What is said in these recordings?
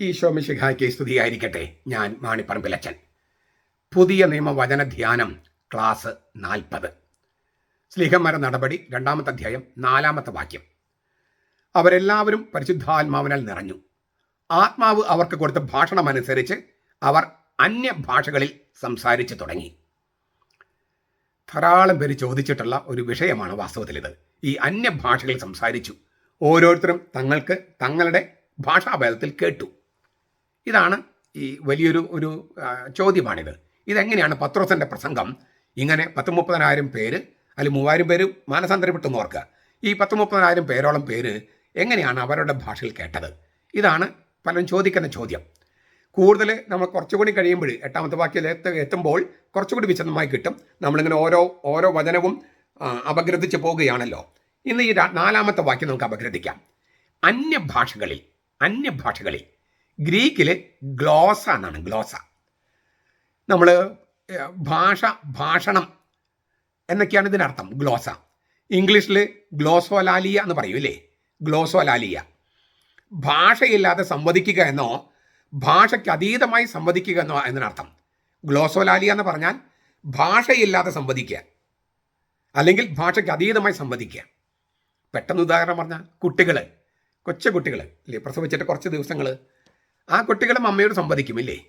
ഈശോ മിശിഹായ്ക്ക് സ്തുതിയായിരിക്കട്ടെ. ഞാൻ മാണിപ്പറമ്പിലച്ചൻ. പുതിയ നിയമവചന ധ്യാനം ക്ലാസ് നാൽപ്പത്. സ്ലിഹമര നടപടി രണ്ടാമത്തെ അധ്യായം നാലാമത്തെ വാക്യം. അവരെല്ലാവരും പരിശുദ്ധാത്മാവിനാൽ നിറഞ്ഞു. ആത്മാവ് അവർക്ക് കൊടുത്ത ഭാഷണമനുസരിച്ച് അവർ അന്യഭാഷകളിൽ സംസാരിച്ചു തുടങ്ങി. ധാരാളം പേര് ചോദിച്ചിട്ടുള്ള ഒരു വിഷയമാണ് വാസ്തവത്തിൽ ഇത് ഈ അന്യഭാഷകളിൽ സംസാരിച്ചു. ഓരോരുത്തരും തങ്ങൾക്ക് തങ്ങളുടെ ഭാഷാഭേദത്തിൽ കേട്ടു. ഇതാണ് ഈ വലിയൊരു ഒരു ചോദ്യമാണിത്. ഇതെങ്ങനെയാണ് പത്രോസിന്റെ പ്രസംഗം? ഇങ്ങനെ പത്ത് മുപ്പതിനായിരം പേര് അതിൽ മൂവായിരം പേര് മാനസാന്തരപ്പെട്ടെന്ന് ഓർക്കുക ഈ പത്ത് മുപ്പതിനായിരം പേരോളം പേര് എങ്ങനെയാണ് അവരുടെ ഭാഷയിൽ കേട്ടത്? ഇതാണ് പലരും ചോദിക്കുന്ന ചോദ്യം. കൂടുതൽ നമ്മൾ കുറച്ചുകൂടി കഴിയുമ്പോൾ എട്ടാമത്തെ എത്ത എത്തുമ്പോൾ കുറച്ചുകൂടി വിശദമായി കിട്ടും. നമ്മളിങ്ങനെ ഓരോ ഓരോ വചനവും അപഗ്രഥിച്ച് പോവുകയാണല്ലോ. ഇന്ന് ഈ നാലാമത്തെ വാക്യം നമുക്ക് അപഗ്രഥിക്കാം. അന്യഭാഷകളിൽ അന്യഭാഷകളിൽ ഗ്രീക്കിൽ ഗ്ലോസ. എന്നാണ് ഗ്ലോസ നമ്മൾ ഭാഷ ഭാഷണം എന്നൊക്കെയാണ് ഇതിനർത്ഥം ഗ്ലോസ. ഇംഗ്ലീഷിൽ ഗ്ലോസോലാലിയ എന്ന് പറയും അല്ലേ ഗ്ലോസോലാലിയ. ഭാഷയില്ലാതെ സംവദിക്കുക എന്നോ ഭാഷയ്ക്ക് അതീതമായി സംവദിക്കുക എന്നോ എന്നതിനർത്ഥം ഗ്ലോസോലാലിയ എന്ന് പറഞ്ഞാൽ ഭാഷയില്ലാതെ സംവദിക്കുക. അല്ലെങ്കിൽ ഭാഷയ്ക്ക് അതീതമായി സംവദിക്കുക. പെട്ടെന്ന് ഉദാഹരണം പറഞ്ഞാൽ കുട്ടികൾ കൊച്ചു കുട്ടികൾ അല്ലേ പ്രസവിച്ചിട്ട് കുറച്ച് ദിവസങ്ങൾ ആ കുട്ടികളും അമ്മയോട് സംവദിക്കും ഇല്ലേ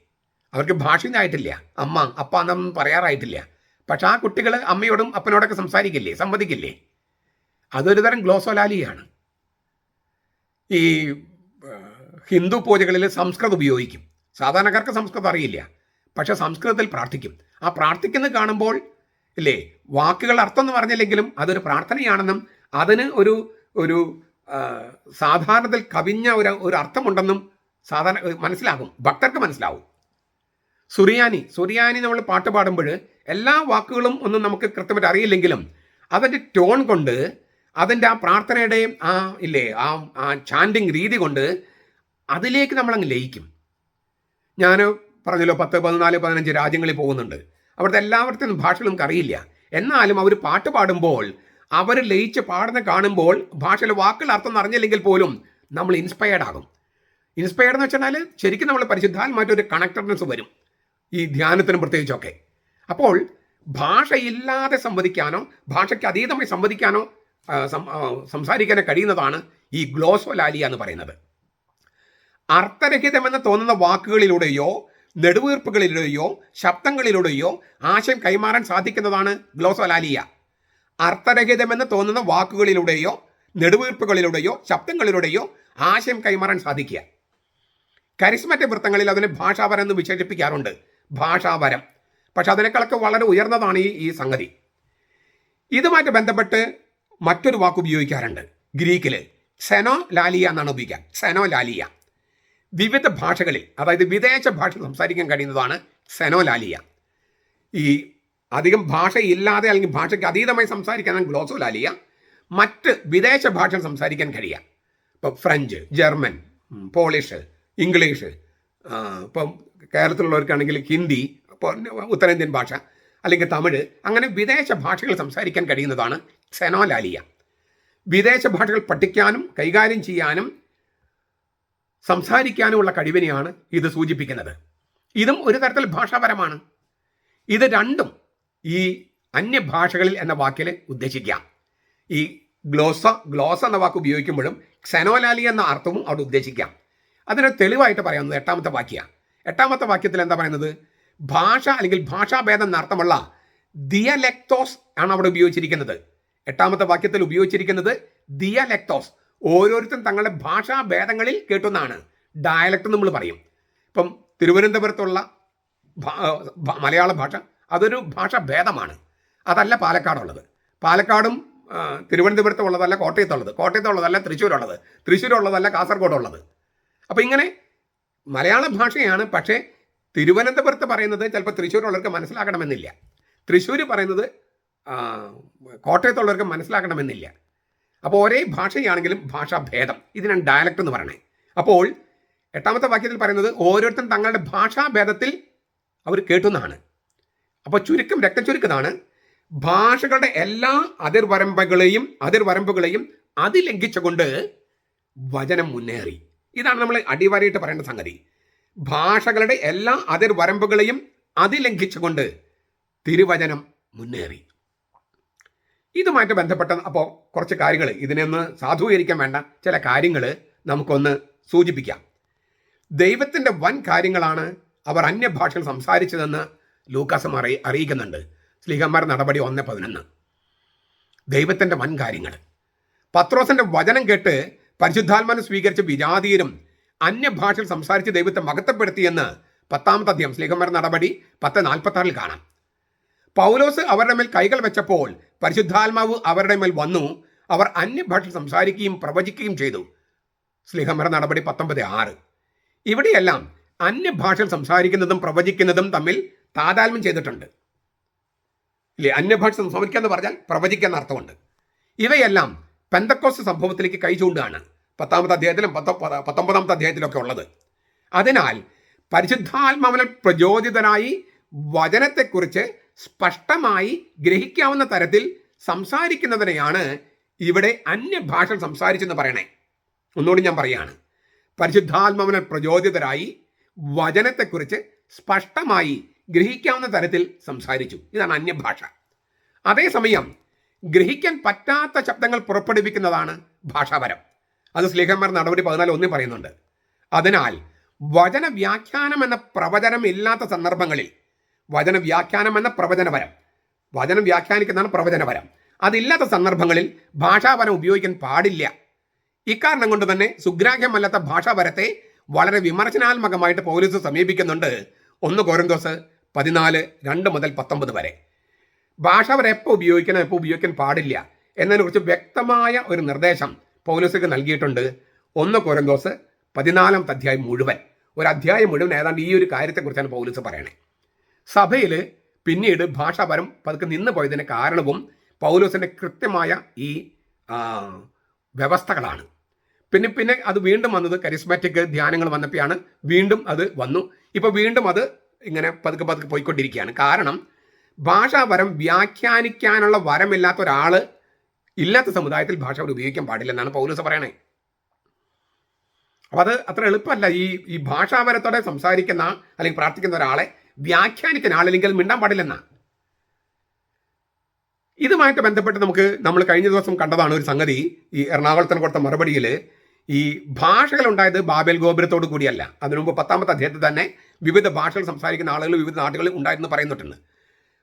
അവർക്ക് ഭാഷയൊന്നായിട്ടില്ല. അമ്മ അപ്പ എന്നൊന്നും പറയാറായിട്ടില്ല. പക്ഷെ ആ കുട്ടികൾ അമ്മയോടും അപ്പനോടൊക്കെ സംസാരിക്കില്ലേ? സംവദിക്കില്ലേ? അതൊരു തരം ഗ്ലോസോലാലിയാണ്. ഈ ഹിന്ദു പൂജകളിൽ സംസ്കൃതം ഉപയോഗിക്കും. സാധാരണക്കാർക്ക് സംസ്കൃതം അറിയില്ല. പക്ഷെ സംസ്കൃതത്തിൽ പ്രാർത്ഥിക്കും. ആ പ്രാർത്ഥിക്കുന്നത് കാണുമ്പോൾ ഇല്ലേ വാക്കുകൾ അർത്ഥം എന്ന് പറഞ്ഞില്ലെങ്കിലും അതൊരു പ്രാർത്ഥനയാണെന്നും അതിന് ഒരു ഒരു സാധാരണത്തിൽ കവിഞ്ഞ ഒരു ഒരു അർത്ഥമുണ്ടെന്നും സാധാരണ മനസ്സിലാകും. ഭക്തർക്ക് മനസ്സിലാവും. സുറിയാനി സുറിയാനി നമ്മൾ പാട്ട് പാടുമ്പോൾ എല്ലാ വാക്കുകളും ഒന്നും നമുക്ക് കൃത്യമായിട്ട് അറിയില്ലെങ്കിലും അതിന്റെ ടോൺ കൊണ്ട് അതിന്റെ ആ പ്രാർത്ഥനയുടെയും ആ ഇല്ലേ ആ ആ ചാൻഡിങ് രീതി കൊണ്ട് അതിലേക്ക് നമ്മളങ്ങ് ലയിക്കും. ഞാൻ പറഞ്ഞല്ലോ പത്ത് പതിനാല് പതിനഞ്ച് രാജ്യങ്ങളിൽ പോകുന്നുണ്ട്. അവിടുത്തെ എല്ലാവരുടെയും ഭാഷകളും അറിയില്ല. എന്നാലും അവർ പാട്ട് പാടുമ്പോൾ അവർ ലയിച്ച് പാടുന്ന കാണുമ്പോൾ ഭാഷയിലെ വാക്കുകൾ അർത്ഥം അറിഞ്ഞില്ലെങ്കിൽ പോലും നമ്മൾ ഇൻസ്പയർഡ് ആകും. ഇൻസ്പയർഡ് എന്ന് വെച്ചാൽ ശരിക്കും നമ്മൾ പരിശുദ്ധാൽ ഒരു കണക്റ്റഡ്നെസ് വരും. ഈ ധ്യാനത്തിനും പ്രത്യേകിച്ചൊക്കെ. അപ്പോൾ ഭാഷയില്ലാതെ സംവദിക്കാനോ ഭാഷയ്ക്ക് അതീതമായി സംവദിക്കാനോ സംസാരിക്കാനോ കഴിയുന്നതാണ് ഈ ഗ്ലോസോലാലിയ എന്ന് പറയുന്നത്. അർത്ഥരഹിതമെന്ന് തോന്നുന്ന വാക്കുകളിലൂടെയോ നെടുവീർപ്പുകളിലൂടെയോ ശബ്ദങ്ങളിലൂടെയോ ആശയം കൈമാറാൻ സാധിക്കുന്നതാണ് ഗ്ലോസോലാലിയ. അർത്ഥരഹിതമെന്ന് തോന്നുന്ന വാക്കുകളിലൂടെയോ നെടുവീർപ്പുകളിലൂടെയോ ശബ്ദങ്ങളിലൂടെയോ ആശയം കൈമാറാൻ സാധിക്കുക. കരിസ്മറ്റ വൃത്തങ്ങളിൽ അതിനെ ഭാഷാവരം എന്ന് വിശേഷിപ്പിക്കാറുണ്ട്. ഭാഷാവരം. പക്ഷെ അതിനേക്കാളൊക്കെ വളരെ ഉയർന്നതാണ് ഈ ഈ സംഗതി. ഇതുമായിട്ട് ബന്ധപ്പെട്ട് മറ്റൊരു വാക്ക് ഉപയോഗിക്കാറുണ്ട്. ഗ്രീക്കിൽ സെനോ ലാലിയ എന്നാണ് ഉപയോഗിക്കുക. സെനോ ലാലിയ. വിവിധ ഭാഷകളിൽ അതായത് വിദേശ ഭാഷ സംസാരിക്കാൻ കഴിയുന്നതാണ് സെനോ ലാലിയ. ഈ അധികം ഭാഷയില്ലാതെ അല്ലെങ്കിൽ ഭാഷയ്ക്ക് അതീതമായി സംസാരിക്കാൻ ഗ്ലോസോ ലാലിയ. മറ്റ് വിദേശ ഭാഷ സംസാരിക്കാൻ കഴിയുക ഇപ്പോൾ ഫ്രഞ്ച് ജർമ്മൻ പോളിഷ് ഇംഗ്ലീഷ്. ഇപ്പം കേരളത്തിലുള്ളവർക്കാണെങ്കിൽ ഹിന്ദി ഇപ്പോൾ ഉത്തരേന്ത്യൻ ഭാഷ അല്ലെങ്കിൽ തമിഴ് അങ്ങനെ വിദേശ ഭാഷകൾ സംസാരിക്കാൻ കഴിയുന്നതാണ് സെനോലാലിയ. വിദേശ ഭാഷകൾ പഠിക്കാനും കൈകാര്യം ചെയ്യാനും സംസാരിക്കാനുമുള്ള കഴിവിനെയാണ് ഇത് സൂചിപ്പിക്കുന്നത്. ഇതും ഒരു തരത്തിൽ ഭാഷാപരമാണ്. ഇത് രണ്ടും ഈ അന്യഭാഷകളിൽ എന്ന വാക്കിൽ ഉദ്ദേശിക്കാം. ഈ ഗ്ലോസ ഗ്ലോസ എന്ന വാക്ക് ഉപയോഗിക്കുമ്പോഴും ക്സെനോലാലി എന്ന അർത്ഥവും അവിടെ ഉദ്ദേശിക്കാം. അതിന് തെളിവായിട്ട് പറയാവുന്നത് എട്ടാമത്തെ വാക്യമാണ് എട്ടാമത്തെ വാക്യത്തിൽ എന്താ പറയുന്നത്? ഭാഷ അല്ലെങ്കിൽ ഭാഷാഭേദം എന്നർത്ഥമുള്ള ദിയലെക്തോസ് ആണ് അവിടെ ഉപയോഗിച്ചിരിക്കുന്നത്. എട്ടാമത്തെ വാക്യത്തിൽ ഉപയോഗിച്ചിരിക്കുന്നത് ദിയലെക്തോസ് ഓരോരുത്തരും തങ്ങളുടെ ഭാഷാഭേദങ്ങളിൽ കേട്ടുന്നതാണ് ഡയലക്ട് നമ്മൾ പറയും. ഇപ്പം തിരുവനന്തപുരത്തുള്ള മലയാള ഭാഷ അതൊരു ഭാഷാഭേദമാണ്. അതല്ല പാലക്കാടുള്ളത്. പാലക്കാടും തിരുവനന്തപുരത്തുള്ളതല്ല കോട്ടയത്തുള്ളത്. കോട്ടയത്തുള്ളതല്ല തൃശ്ശൂരുള്ളത്. തൃശ്ശൂരുള്ളതല്ല കാസർഗോഡുള്ളത്. അപ്പോൾ ഇങ്ങനെ മലയാള ഭാഷയാണ് പക്ഷേ തിരുവനന്തപുരത്ത് പറയുന്നത് ചിലപ്പോൾ തൃശ്ശൂരുള്ളവർക്ക് മനസ്സിലാക്കണമെന്നില്ല തൃശ്ശൂർ പറയുന്നത് കോട്ടയത്തുള്ളവർക്ക് മനസ്സിലാക്കണമെന്നില്ല അപ്പോൾ ഒരേ ഭാഷയാണെങ്കിലും ഭാഷാഭേദം ഇതിനാണ് ഡയലക്റ്റ് എന്ന് പറയണേ. അപ്പോൾ എട്ടാമത്തെ വാക്യത്തിൽ പറയുന്നത് ഓരോരുത്തരും തങ്ങളുടെ ഭാഷാഭേദത്തിൽ അവർ കേട്ടുന്നതാണ്. അപ്പോൾ ചുരുക്കം രക്തചുരുക്കതാണ് ഭാഷകളുടെ എല്ലാ അതിർവരമ്പുകളെയും അതിർവരമ്പുകളെയും അതിലംഘിച്ചുകൊണ്ട് വചനം മുന്നേറി. ഇതാണ് നമ്മൾ അടിവരയിട്ട് പറയേണ്ട സംഗതി. ഭാഷകളുടെ എല്ലാ അതിർവരമ്പുകളെയും അതിലംഘിച്ചുകൊണ്ട് തിരുവചനം മുന്നേറി. ഇതുമായിട്ട് ബന്ധപ്പെട്ട അപ്പോൾ കുറച്ച് കാര്യങ്ങൾ ഇതിനൊന്ന് സാധൂകരിക്കാൻ വേണ്ട ചില കാര്യങ്ങൾ നമുക്കൊന്ന് സൂചിപ്പിക്കാം. ദൈവത്തിന്റെ വൻ കാര്യങ്ങളാണ് അവർ അന്യഭാഷകൾ സംസാരിച്ചതെന്ന് ലൂക്കാസം അറി അറിയിക്കുന്നുണ്ട്. സ്ലീഹന്മാർ നടപടി ഒന്ന് പതിനൊന്ന്. ദൈവത്തിന്റെ വൻ കാര്യങ്ങൾ പത്രോസിന്റെ വചനം കേട്ട് പരിശുദ്ധാത്മാനം സ്വീകരിച്ച വിജാതീയരും അന്യഭാഷയിൽ സംസാരിച്ച് ദൈവത്തെ മഹത്വപ്പെടുത്തിയെന്ന് പത്താമത്തെ അധ്യയം സ്ലീഹന്മാർ നടപടി പത്ത് നാൽപ്പത്തി ആറിൽ കാണാം. പൗലോസ് അവരുടെ മേൽ കൈകൾ വെച്ചപ്പോൾ പരിശുദ്ധാത്മാവ് അവരുടെ മേൽ വന്നു. അവർ അന്യഭാഷ സംസാരിക്കുകയും പ്രവചിക്കുകയും ചെയ്തു. സ്ലിഹമര നടപടി പത്തൊമ്പത് ആറ്. ഇവിടെയെല്ലാം അന്യഭാഷ സംസാരിക്കുന്നതും പ്രവചിക്കുന്നതും തമ്മിൽ താതാത്മ്യം ചെയ്തിട്ടുണ്ട്. ഇല്ലേ? അന്യഭാഷ സംസാരിക്കുക എന്ന് പറഞ്ഞാൽ പ്രവചിക്കുന്ന അർത്ഥമുണ്ട് ഇവയെല്ലാം പെന്തക്കോസ് സംഭവത്തിലേക്ക് കൈ ചൂണ്ടാണ്. പത്താമത്തെ അധ്യായത്തിലും പത്ത പത്തൊമ്പതാമത്തെ അധ്യായത്തിലൊക്കെ ഉള്ളത്. അതിനാൽ പരിശുദ്ധാത്മാവിനാൽ പ്രചോദിതനായി വചനത്തെക്കുറിച്ച് സ്പഷ്ടമായി ഗ്രഹിക്കാവുന്ന തരത്തിൽ സംസാരിക്കുന്നതിനെയാണ് ഇവിടെ അന്യഭാഷ സംസാരിച്ചെന്ന് പറയണേ. ഒന്നുകൂടി ഞാൻ പറയാണ് പരിശുദ്ധാത്മാവിനാൽ പ്രചോദിതരായി വചനത്തെക്കുറിച്ച് സ്പഷ്ടമായി ഗ്രഹിക്കാവുന്ന തരത്തിൽ സംസാരിച്ചു. ഇതാണ് അന്യഭാഷ. അതേസമയം ഗ്രഹിക്കാൻ പറ്റാത്ത ശബ്ദങ്ങൾ പുറപ്പെടുവിക്കുന്നതാണ് ഭാഷാപരം. അത് സ്ലേഹന്മാർ നടപടി പതിനാല് ഒന്നും പറയുന്നുണ്ട്. അതിനാൽ വചന വ്യാഖ്യാനം എന്ന പ്രവചനം ഇല്ലാത്ത സന്ദർഭങ്ങളിൽ വചന വ്യാഖ്യാനം എന്ന പ്രവചനപരം വചനം വ്യാഖ്യാനിക്കുന്നതാണ് പ്രവചനപരം. അതില്ലാത്ത സന്ദർഭങ്ങളിൽ ഭാഷാപരം ഉപയോഗിക്കാൻ പാടില്ല. ഇക്കാരണം കൊണ്ട് തന്നെ സുഗ്രാഹ്യമല്ലാത്ത ഭാഷാപരത്തെ വളരെ വിമർശനാത്മകമായിട്ട് പോലീസ് സമീപിക്കുന്നുണ്ട്. ഒന്ന് കോരന്തോസ് പതിനാല് രണ്ട് മുതൽ പത്തൊമ്പത് വരെ. ഭാഷാപരം എപ്പോൾ ഉപയോഗിക്കണം എപ്പോൾ ഉപയോഗിക്കാൻ പാടില്ല എന്നതിനെക്കുറിച്ച് വ്യക്തമായ ഒരു നിർദ്ദേശം പൗലോസിക്ക് നൽകിയിട്ടുണ്ട്. ഒന്ന് കൊരന്തോസ് പതിനാലാമത്തെ അധ്യായം മുഴുവൻ. ഒരു അധ്യായം മുഴുവൻ ഏതാണ്ട് ഈ ഒരു കാര്യത്തെക്കുറിച്ചാണ് പൗലോസ് പറയണേ. സഭയിൽ പിന്നീട് ഭാഷാപരം പതുക്കെ നിന്ന് പോയതിന് കാരണവും പൗലോസിന്റെ കൃത്യമായ ഈ വ്യവസ്ഥകളാണ്. പിന്നെ പിന്നെ അത് വീണ്ടും വന്നത് കരിസ്മാറ്റിക് ധ്യാനങ്ങൾ വന്നപ്പോഴാണ്. വീണ്ടും അത് വന്നു. ഇപ്പോൾ വീണ്ടും അത് ഇങ്ങനെ പതുക്കെ പതുക്കെ പോയിക്കൊണ്ടിരിക്കുകയാണ്. കാരണം ഭാഷാപരം വ്യാഖ്യാനിക്കാനുള്ള വരമില്ലാത്ത ഒരാൾ ഇല്ലാത്ത സമുദായത്തിൽ ഭാഷ അവർ ഉപയോഗിക്കാൻ പാടില്ലെന്നാണ് പൗലൂസ് പറയണേ. അപ്പൊ അത് അത്ര എളുപ്പമല്ല. ഈ ഈ ഭാഷാപരത്തോടെ സംസാരിക്കുന്ന അല്ലെങ്കിൽ പ്രാർത്ഥിക്കുന്ന ഒരാളെ വ്യാഖ്യാനിക്കുന്ന ആളില്ലെങ്കിൽ മിണ്ടാൻ പാടില്ലെന്നാണ് ഇതുമായിട്ട് ബന്ധപ്പെട്ട് നമുക്ക് നമ്മൾ കഴിഞ്ഞ ദിവസം കണ്ടതാണ് ഒരു സംഗതി. ഈ എറണാകുളത്തിന് കൊടുത്ത മറുപടിയിൽ ഈ ഭാഷകൾ ഉണ്ടായത് ബാബേൽ ഗോപുരത്തോട് കൂടിയല്ല. അതിനു മുമ്പ് പത്താമത്തെ അധ്യായത്തിൽ തന്നെ വിവിധ ഭാഷകൾ സംസാരിക്കുന്ന ആളുകൾ വിവിധ നാടുകളിൽ ഉണ്ടായിരുന്നു പറയുന്നുണ്ട്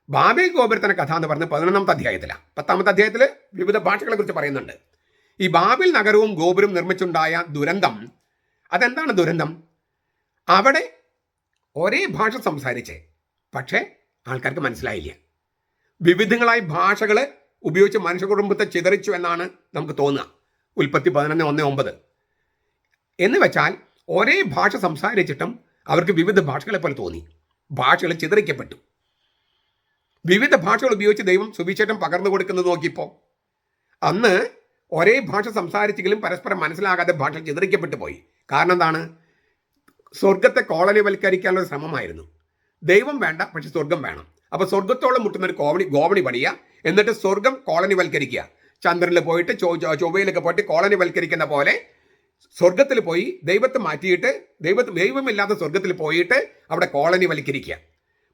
ബാബേൽ ഗോപുരത്തിന്റെ കഥ എന്ന് പറഞ്ഞ് പതിനൊന്നാമത്തെ അധ്യായത്തിലാണ് പത്താമത്തെ അധ്യായത്തിൽ വിവിധ ഭാഷകളെ കുറിച്ച് പറയുന്നുണ്ട്. ഈ ബാബിൽ നഗരവും ഗോപുരവും നിർമ്മിച്ചുണ്ടായ ദുരന്തം അതെന്താണ് ദുരന്തം? അവിടെ ഒരേ ഭാഷ സംസാരിച്ചേ പക്ഷേ ആൾക്കാർക്ക് മനസ്സിലായില്ല. വിവിധങ്ങളായ ഭാഷകൾ ഉപയോഗിച്ച് മനുഷ്യ കുടുംബത്തെ ചിതറിച്ചു എന്നാണ് നമുക്ക് തോന്നുക. ഉൽപ്പത്തി പതിനൊന്ന് ഒന്ന് ഒമ്പത്. എന്ന് വെച്ചാൽ ഒരേ ഭാഷ സംസാരിച്ചിട്ടും അവർക്ക് വിവിധ ഭാഷകളെ പോലെ തോന്നി. ഭാഷകൾ ചിതറിക്കപ്പെട്ടു. വിവിധ ഭാഷകൾ ഉപയോഗിച്ച് ദൈവം സുവിശേഷം പകർന്നു കൊടുക്കുന്നത് നോക്കിയപ്പോൾ അന്ന് ഒരേ ഭാഷ സംസാരിച്ചെങ്കിലും പരസ്പരം മനസ്സിലാകാതെ ഭാഷ ചിതറിക്കപ്പെട്ടു പോയി. കാരണം എന്താണ്? സ്വർഗത്തെ കോളനിവൽക്കരിക്കാനുള്ള ശ്രമമായിരുന്നു. ദൈവം വേണ്ട പക്ഷെ സ്വർഗം വേണം. അപ്പോൾ സ്വർഗത്തോളം മുട്ടുന്ന ഒരു കോവണി ഗോവണി പണിയുക എന്നിട്ട് സ്വർഗം കോളനിവൽക്കരിക്കുക. ചന്ദ്രനിൽ പോയിട്ട് ചൊ- ചൊവ്വയിലൊക്കെ പോയിട്ട് കോളനിവൽക്കരിക്കുന്ന പോലെ സ്വർഗത്തിൽ പോയി ദൈവത്തെ മാറ്റിയിട്ട് ദൈവത്തെ ദൈവമില്ലാത്ത സ്വർഗത്തിൽ പോയിട്ട് അവിടെ കോളനി വൽക്കരിക്കുക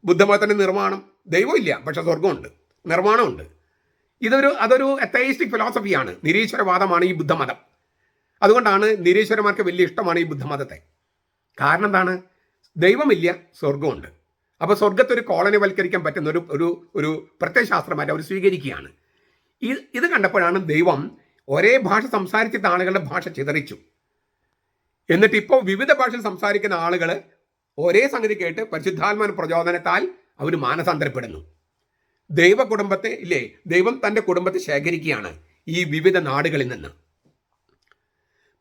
ബുദ്ധമതത്തിന്റെ നിർമ്മാണം ദൈവമില്ല പക്ഷെ സ്വർഗമുണ്ട് നിർമ്മാണമുണ്ട് ഇതൊരു അതൊരു എത്തൈസ്റ്റിക് ഫിലോസഫിയാണ് നിരീശ്വരവാദമാണ് ഈ ബുദ്ധമതം. അതുകൊണ്ടാണ് നിരീശ്വരന്മാർക്ക് വലിയ ഇഷ്ടമാണ് ഈ ബുദ്ധമതത്തെ. കാരണം എന്താണ്? ദൈവമില്ല സ്വർഗമുണ്ട് അപ്പോൾ സ്വർഗത്തൊരു കോളനിവൽക്കരിക്കാൻ പറ്റുന്ന ഒരു ഒരു ഒരു പ്രത്യയശാസ്ത്രമായിട്ട് അവർ സ്വീകരിക്കുകയാണ്. ഇത് ഇത് കണ്ടപ്പോഴാണ് ദൈവം ഒരേ ഭാഷ സംസാരിച്ചിട്ട് ആളുകളുടെ ഭാഷ ചിതറിച്ചു. എന്നിട്ട് ഇപ്പോൾ വിവിധ ഭാഷയിൽ സംസാരിക്കുന്ന ആളുകൾ ഒരേ സംഗതി കേട്ട് പരിശുദ്ധാത്മാൻ പ്രചോദനത്താൽ അവർ മാനസാന്തരപ്പെടുന്നു. ദൈവ കുടുംബത്തെ ഇല്ലേ ദൈവം തന്റെ കുടുംബത്തെ ശേഖരിക്കുകയാണ് ഈ വിവിധ നാടുകളിൽ നിന്ന്.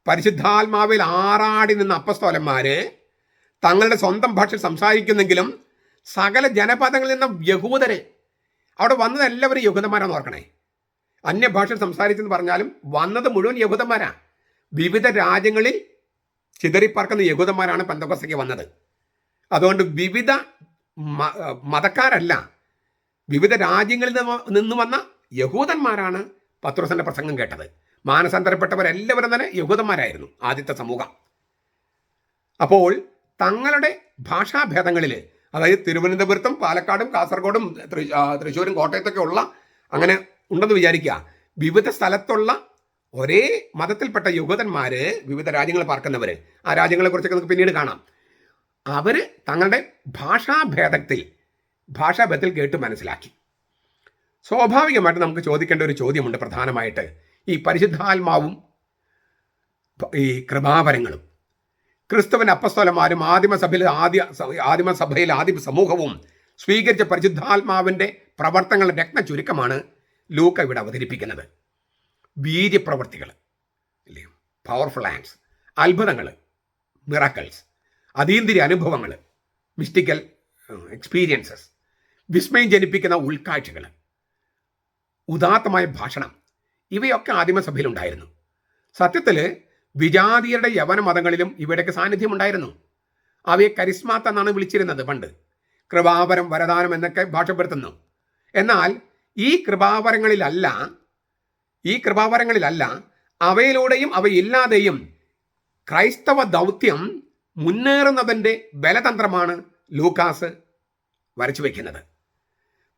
പരിശുദ്ധാത്മാവിൽ ആറാടി നിന്ന അപ്പസ്തോലന്മാർ തങ്ങളുടെ സ്വന്തം ഭാഷ സംസാരിക്കുന്നെങ്കിലും സകല ജനപദങ്ങളിൽ നിന്ന യഹൂദര് അവിടെ വന്നത് എല്ലാവരും യഹൂദന്മാരാന്ന് ഓർക്കണേ. അന്യഭാഷ സംസാരിച്ചെന്ന് പറഞ്ഞാലും വന്നത് മുഴുവൻ യഹൂദന്മാരാ. വിവിധ രാജ്യങ്ങളിൽ ചിതറിപ്പറക്കുന്ന യഹൂദന്മാരാണ് പെന്തക്കോസയ്ക്ക് വന്നത്. അതുകൊണ്ട് വിവിധ മതക്കാരല്ല. വിവിധ രാജ്യങ്ങളിൽ നിന്ന് വന്ന യഹൂദന്മാരാണ് പത്രോസിന്റെ പ്രസംഗം കേട്ടത്. മാനസാന്തരപ്പെട്ടവരെല്ലാവരും തന്നെ യഹൂദന്മാരായിരുന്നു ആദ്യത്തെ സമൂഹം. അപ്പോൾ തങ്ങളുടെ ഭാഷാഭേദങ്ങളിൽ അതായത് തിരുവനന്തപുരത്തും പാലക്കാടും കാസർഗോഡും തൃശ്ശൂരും കോട്ടയത്തൊക്കെ ഉള്ള അങ്ങനെ ഉണ്ടെന്ന് വിചാരിക്കുക. വിവിധ സ്ഥലത്തുള്ള ഒരേ മതത്തിൽപ്പെട്ട യുവതന്മാര് വിവിധ രാജ്യങ്ങൾ പാർക്കുന്നവര്. ആ രാജ്യങ്ങളെ കുറിച്ചൊക്കെ നമുക്ക് പിന്നീട് കാണാം. അവർ തങ്ങളുടെ ഭാഷാഭേദത്തിൽ ഭാഷാഭേദത്തിൽ കേട്ട് മനസ്സിലാക്കി. സ്വാഭാവികമായിട്ട് നമുക്ക് ചോദിക്കേണ്ട ഒരു ചോദ്യമുണ്ട് പ്രധാനമായിട്ട്. ഈ പരിശുദ്ധാത്മാവും ഈ കൃപാവരങ്ങളും ക്രിസ്തുവിൻ അപ്പസ്തോലന്മാരും ആദിമസഭയിൽ ആദ്യ ആദിമസഭയിൽ ആദിമ സമൂഹവും സ്വീകരിച്ച പരിശുദ്ധാത്മാവിന്റെ പ്രവർത്തനങ്ങളുടെ രത്ന ചുരുക്കമാണ് ലൂക്ക ഇവിടെ അവതരിപ്പിക്കുന്നത്. വീര്യപ്രവർത്തികൾ അല്ലേ? പവർഫുൾ ആൻഡ്സ് അത്ഭുതങ്ങൾ മിറാക്കൾസ് അതീന്ദ്രിയ അനുഭവങ്ങൾ മിസ്റ്റിക്കൽ എക്സ്പീരിയൻസസ് വിസ്മയം ജനിപ്പിക്കുന്ന ഉൾക്കാഴ്ചകൾ ഉദാത്തമായ ഭാഷണം ഇവയൊക്കെ ആദിമസഭയിലുണ്ടായിരുന്നു സത്യത്തിൽ വിജാതിയരുടെ യവന മതങ്ങളിലും ഇവയുടെയൊക്കെ സാന്നിധ്യം ഉണ്ടായിരുന്നു അവയെ കരിസ്മാത്ത എന്നാണ് വിളിച്ചിരുന്നത് പണ്ട്. കൃപാവരം വരദാനം എന്നൊക്കെ ഭാഷപ്പെടുത്തുന്നു. എന്നാൽ ഈ കൃപാവരങ്ങളിലല്ല ഈ കൃപാവരങ്ങളിലല്ല അവയിലൂടെയും അവയില്ലാതെയും ക്രൈസ്തവ ദൗത്യം മുന്നേറുന്നതിന്റെ ബലതന്ത്രമാണ് ലൂക്കാസ് വരച്ചു വയ്ക്കുന്നത്.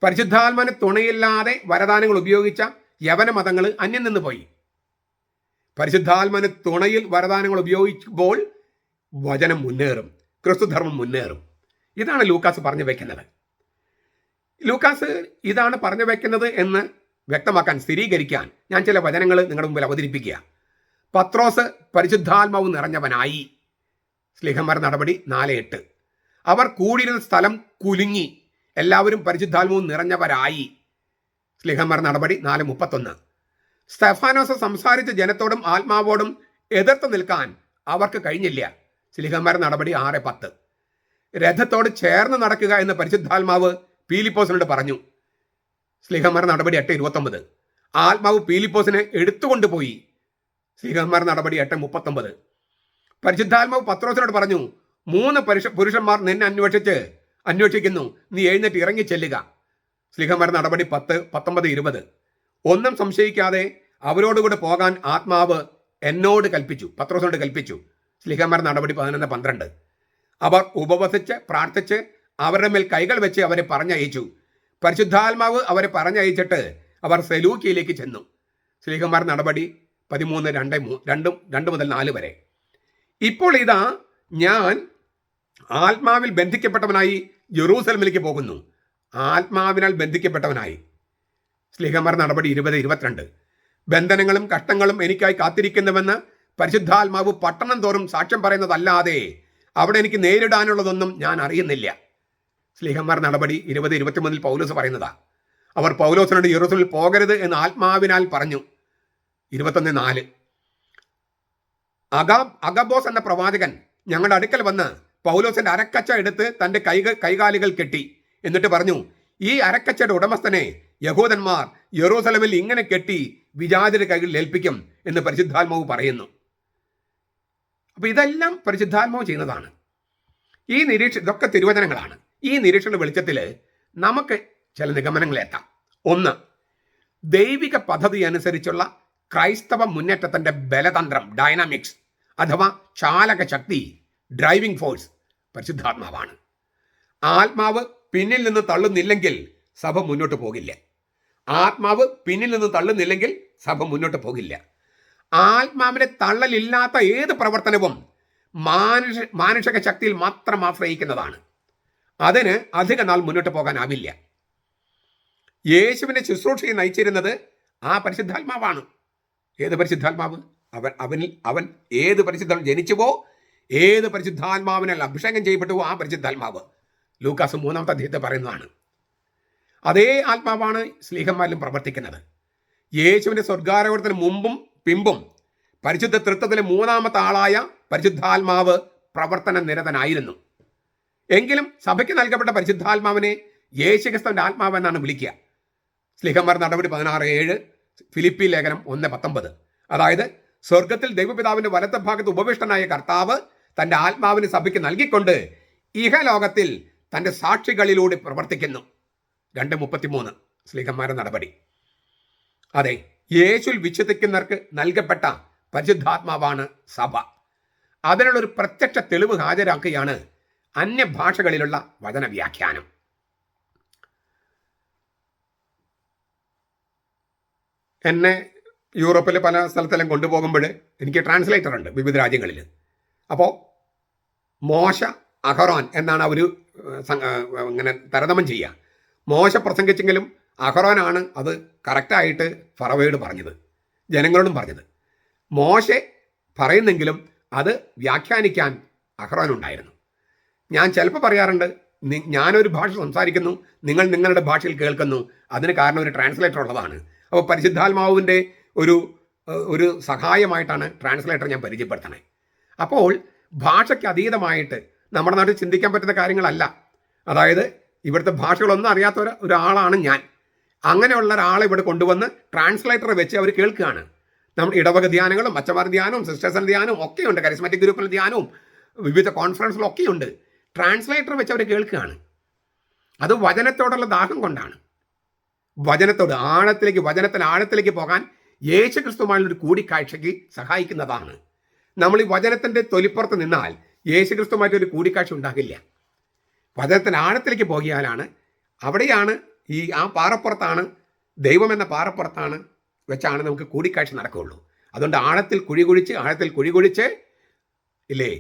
പരിശുദ്ധാത്മന് തുണയില്ലാതെ വരദാനങ്ങൾ ഉപയോഗിച്ച യവന മതങ്ങൾ അന്യം നിന്ന് പോയി. പരിശുദ്ധാത്മന് തുണയിൽ വരദാനങ്ങൾ ഉപയോഗിക്കുമ്പോൾ വചനം മുന്നേറും ക്രിസ്തുധർമ്മം മുന്നേറും. ഇതാണ് ലൂക്കാസ് പറഞ്ഞു വയ്ക്കുന്നത്. ലൂക്കാസ് ഇതാണ് പറഞ്ഞു വയ്ക്കുന്നത് എന്ന് വ്യക്തമാക്കാൻ സ്ഥിരീകരിക്കാൻ ഞാൻ ചില വചനങ്ങൾ നിങ്ങളുടെ മുമ്പിൽ അവതരിപ്പിക്കുക. പത്രോസ് പരിശുദ്ധാത്മാവ് നിറഞ്ഞവനായി. സ്ലിഹന്മാർ നടപടി നാല് എട്ട്. അവർ കൂടിയിരുന്ന സ്ഥലം കുലുങ്ങി. എല്ലാവരും പരിശുദ്ധാത്മവും നിറഞ്ഞവരായി. സ്ലിഹന്മാർ നടപടി നാല് മുപ്പത്തൊന്ന്. സ്തെഫാനോസ് സംസാരിച്ച ജനത്തോടും ആത്മാവോടും എതിർത്ത് നിൽക്കാൻ അവർക്ക് കഴിഞ്ഞില്ല. സ്ലിഹന്മാർ നടപടി ആറ് പത്ത്. രഥത്തോട് ചേർന്ന് നടക്കുക എന്ന് പരിശുദ്ധാത്മാവ് പീലിപ്പോസിനോട് പറഞ്ഞു. സ്ലിഹന്മാർ നടപടി എട്ട് ഇരുപത്തൊമ്പത്. ആത്മാവ് പീലിപ്പോസിനെ എടുത്തുകൊണ്ടുപോയി. സ്ലിഹന്മാർ നടപടി എട്ട് മുപ്പത്തൊമ്പത്. പരിശുദ്ധാത്മാവ് പത്രോസിനോട് പറഞ്ഞു മൂന്ന് പരുഷ പുരുഷന്മാർ നിന്നെ അന്വേഷിച്ച് അന്വേഷിക്കുന്നു. നീ എഴുന്നേറ്റ് ഇറങ്ങി ചെല്ലുക. സ്ലിഹമര നടപടി പത്ത് പത്തൊമ്പത് ഇരുപത്. ഒന്നും സംശയിക്കാതെ അവരോടുകൂടെ പോകാൻ ആത്മാവ് എന്നോട് കൽപ്പിച്ചു പത്രോസിനോട് കൽപ്പിച്ചു. സ്ലിഹമര നടപടി പതിനൊന്ന് പന്ത്രണ്ട്. അവർ ഉപവസിച്ച് പ്രാർത്ഥിച്ച് അവരുടെ മേൽ കൈകൾ വെച്ച് അവരെ പറഞ്ഞയച്ചു. പരിശുദ്ധാത്മാവ് അവരെ പറഞ്ഞയച്ചിട്ട് അവർ സെലൂക്കിയിലേക്ക് ചെന്നു. സ്ലിഹമര നടപടി പതിമൂന്ന് രണ്ട് രണ്ടും രണ്ട് മുതൽ നാല് വരെ. ഇപ്പോൾ ഇതാ ഞാൻ ആത്മാവിൽ ബന്ധിക്കപ്പെട്ടവനായി ജെറൂസലമിലേക്ക് പോകുന്നു. ആത്മാവിനാൽ ബന്ധിക്കപ്പെട്ടവനായി. സ്ലിഹമർ നടപടി ഇരുപത് ഇരുപത്തിരണ്ട്. ബന്ധനങ്ങളും കഷ്ടങ്ങളും എനിക്കായി കാത്തിരിക്കുന്നുവെന്ന് പരിശുദ്ധാത്മാവ് പട്ടണം തോറും സാക്ഷ്യം പറയുന്നതല്ലാതെ അവിടെ എനിക്ക് നേരിടാനുള്ളതൊന്നും ഞാൻ അറിയുന്നില്ല. സ്ലിഹമർ നടപടി ഇരുപത് ഇരുപത്തിമൂന്നിൽ പൗലോസ് പറയുന്നതാ. അവർ പൗലോസിനോട് യൂറോസിൽ പോകരുത് എന്ന് ആത്മാവിനാൽ പറഞ്ഞു. ഇരുപത്തൊന്ന് നാല്. അഗാ അഗബോസ് എന്ന പ്രവാചകൻ ഞങ്ങളുടെ അടുക്കൽ വന്ന് പൗലോസിന്റെ അരക്കച്ച എടുത്ത് തന്റെ കൈ കൈകാലുകൾ കെട്ടി. എന്നിട്ട് പറഞ്ഞു ഈ അരക്കച്ചയുടെ ഉടമസ്ഥനെ യഹൂദന്മാർ യെറൂസലമിൽ ഇങ്ങനെ കെട്ടി വിജാതിയുടെ കൈകളിൽ ഏൽപ്പിക്കും എന്ന് പരിശുദ്ധാത്മാവ് പറയുന്നു. അപ്പൊ ഇതെല്ലാം പരിശുദ്ധാത്മാവ് ചെയ്യുന്നതാണ്. ഈ നിരീക്ഷ ഇതൊക്കെ തിരുവചനങ്ങളാണ്. ഈ നിരീക്ഷണ വെളിച്ചത്തിൽ നമുക്ക് ചില നിഗമനങ്ങൾ എത്താം. ഒന്ന് ദൈവിക പദ്ധതി അനുസരിച്ചുള്ള ക്രൈസ്തവ മുന്നേറ്റത്തിന്റെ ബലതന്ത്രം ഡൈനാമിക്സ്. അഥവാ ചാലക ശക്തി ഡ്രൈവിംഗ് ഫോഴ്സ് പരിശുദ്ധാത്മാവാണ്. ആത്മാവ് പിന്നിൽ നിന്ന് തള്ളുന്നില്ലെങ്കിൽ സഭ മുന്നോട്ട് പോകില്ല. ആത്മാവ് പിന്നിൽ നിന്ന് തള്ളുന്നില്ലെങ്കിൽ സഭ മുന്നോട്ട് പോകില്ല. ആത്മാവിനെ തള്ളലില്ലാത്ത ഏത് പ്രവർത്തനവും മാനുഷ മാനുഷിക ശക്തിയിൽ മാത്രം ആശ്രയിക്കുന്നതാണ്. അതിന് അധിക നാൾ മുന്നോട്ട് പോകാനാവില്ല. യേശുവിനെ ശുശ്രൂഷയെ നയിച്ചിരുന്നത് ആ പരിശുദ്ധാത്മാവാണ്. ഏത് പരിശുദ്ധാത്മാവ്? അവൻ അവനിൽ അവൻ ഏത് പരിശുദ്ധ ജനിച്ചുവോ ഏത് പരിശുദ്ധാത്മാവിനാൽ അഭിഷേകം ചെയ്യപ്പെട്ടുവോ ആ പരിശുദ്ധാത്മാവ്. ലൂക്കാസ് മൂന്നാമത്തെ അദ്ദേഹത്തെ പറയുന്നതാണ്. അതേ ആത്മാവാണ് സ്ലീഹന്മാരിലും പ്രവർത്തിക്കുന്നത്. യേശുവിന്റെ സ്വർഗാരോഹണത്തിന് മുമ്പും പിമ്പും പരിശുദ്ധ തൃത്വത്തിലെ മൂന്നാമത്തെ ആളായ പരിശുദ്ധാത്മാവ് പ്രവർത്തന നിരതനായിരുന്നു. എങ്കിലും സഭയ്ക്ക് നൽകപ്പെട്ട പരിശുദ്ധാത്മാവിനെ യേശുക്രിസ്തുവിന്റെ ആത്മാവ് എന്നാണ് വിളിക്കുക. സ്ലിഹന്മാർ നടപടി പതിനാറ് ഏഴ് ഫിലിപ്പി ലേഖനം ഒന്ന് പത്തൊമ്പത്. അതായത് സ്വർഗത്തിൽ ദൈവപിതാവിന്റെ വലത്ത ഭാഗത്ത് ഉപവിഷ്ടനായ കർത്താവ് തന്റെ ആത്മാവിന് സഭയ്ക്ക് നൽകിക്കൊണ്ട് ഇഹലോകത്തിൽ തന്റെ സാക്ഷികളിലൂടെ പ്രവർത്തിക്കുന്നു. രണ്ട് മുപ്പത്തിമൂന്ന്. സ്ലീഹന്മാരുടെ നടപടി. അതെ യേശുൽ വിശ്വസിക്കുന്നവർക്ക് നൽകപ്പെട്ട പരിശുദ്ധാത്മാവാണ് സഭ. അതിനുള്ളൊരു പ്രത്യക്ഷ തെളിവ് ഹാജരാക്കുകയാണ് അന്യഭാഷകളിലുള്ള വചന വ്യാഖ്യാനം എന്നെ യൂറോപ്പിൽ പല സ്ഥലത്തെല്ലാം കൊണ്ടുപോകുമ്പോൾ എനിക്ക് ട്രാൻസ്ലേറ്റർ ഉണ്ട് വിവിധ രാജ്യങ്ങളിൽ. അപ്പോൾ മോശ അഹറോൻ എന്നാണ് അവർ ഇങ്ങനെ തരതമം ചെയ്യുക മോശ പ്രസംഗിച്ചെങ്കിലും അഹറോനാണ് അത് കറക്റ്റായിട്ട് ഫറവയോട് പറഞ്ഞത് ജനങ്ങളോടും പറഞ്ഞത്. മോശെ പറയുന്നെങ്കിലും അത് വ്യാഖ്യാനിക്കാൻ അഹ്റോൻ ഉണ്ടായിരുന്നു ഞാൻ ചിലപ്പോൾ പറയാറുണ്ട് ഞാനൊരു ഭാഷ സംസാരിക്കുന്നു നിങ്ങൾ നിങ്ങളുടെ ഭാഷയിൽ കേൾക്കുന്നു അതിന് കാരണം ഒരു ട്രാൻസ്ലേറ്റർ ഉള്ളതാണ്. അപ്പോൾ പരിശുദ്ധാത്മാവിന്റെ ഒരു ഒരു സഹായമായിട്ടാണ് ട്രാൻസ്ലേറ്റർ ഞാൻ പരിചയപ്പെടുത്തണേ അപ്പോൾ ഭാഷയ്ക്ക് അതീതമായിട്ട് നമ്മുടെ നാട്ടിൽ ചിന്തിക്കാൻ പറ്റുന്ന കാര്യങ്ങളല്ല. അതായത് ഇവിടുത്തെ ഭാഷകളൊന്നും അറിയാത്ത ഒരു ഒരാളാണ് ഞാൻ. അങ്ങനെയുള്ള ഒരാളെ ഇവിടെ കൊണ്ടുവന്ന് ട്രാൻസ്ലേറ്റർ വെച്ച് അവർ കേൾക്കുകയാണ്. നമ്മൾ ഇടവക ധ്യാനങ്ങളും അച്ചമാർ ധ്യാനവും സിസ്റ്റേഴ്സൻ ധ്യാനവും ഒക്കെയുണ്ട് കരിസ്മാറ്റിക് ഗ്രൂപ്പിലെ ധ്യാനവും വിവിധ കോൺഫറൻസിലും ഒക്കെയുണ്ട് ട്രാൻസ്ലേറ്റർ വെച്ച് അവർ കേൾക്കുകയാണ്. അത് വചനത്തോടുള്ള ദാഹം കൊണ്ടാണ്. വചനത്തോട് ആഴത്തിലേക്ക് വചനത്തിൽ ആഴത്തിലേക്ക് പോകാൻ യേശു ക്രിസ്തുമായുള്ള ഒരു കൂടിക്കാഴ്ചയ്ക്ക് സഹായിക്കുന്നതാണ്. നമ്മൾ ഈ വചനത്തിന്റെ തൊലിപ്പുറത്ത് നിന്നാൽ യേശുക്രിസ്തുമായിട്ട് ഒരു കൂടിക്കാഴ്ച ഉണ്ടാകില്ല. വചനത്തിന്റെ ആഴത്തിലേക്ക് പോകിയാലാണ് അവിടെയാണ് ഈ ആ പാറപ്പുറത്താണ് ദൈവം എന്ന പാറപ്പുറത്താണ് വെച്ചാണ് നമുക്ക് കൂടിക്കാഴ്ച നടക്കുകയുള്ളൂ. അതുകൊണ്ട് ആഴത്തിൽ കുഴി കുഴിച്ച് ആഴത്തിൽ കുഴി കുഴിച്ച് ഇല്ലേ